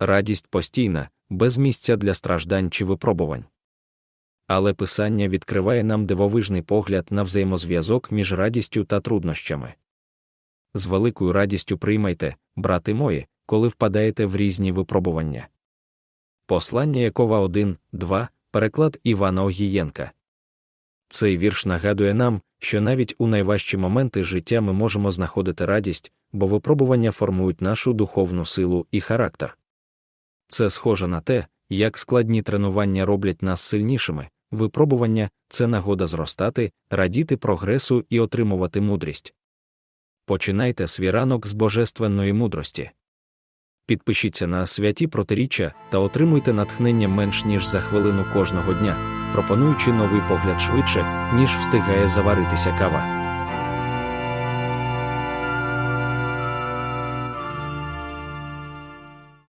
радість постійна, без місця для страждань чи випробувань. Але писання відкриває нам дивовижний погляд на взаємозв'язок між радістю та труднощами. З великою радістю приймайте, брати мої, коли впадаєте в різні випробування. Послання Якова 1, 2, переклад Івана Огієнка. Цей вірш нагадує нам, що навіть у найважчі моменти життя ми можемо знаходити радість, бо випробування формують нашу духовну силу і характер. Це схоже на те, як складні тренування роблять нас сильнішими, випробування це нагода зростати, радіти прогресу і отримувати мудрість. Починайте свій ранок з божественної мудрості. Підпишіться на святі протиріччя та отримуйте натхнення менш ніж за хвилину кожного дня, пропонуючи новий погляд швидше, ніж встигає заваритися кава.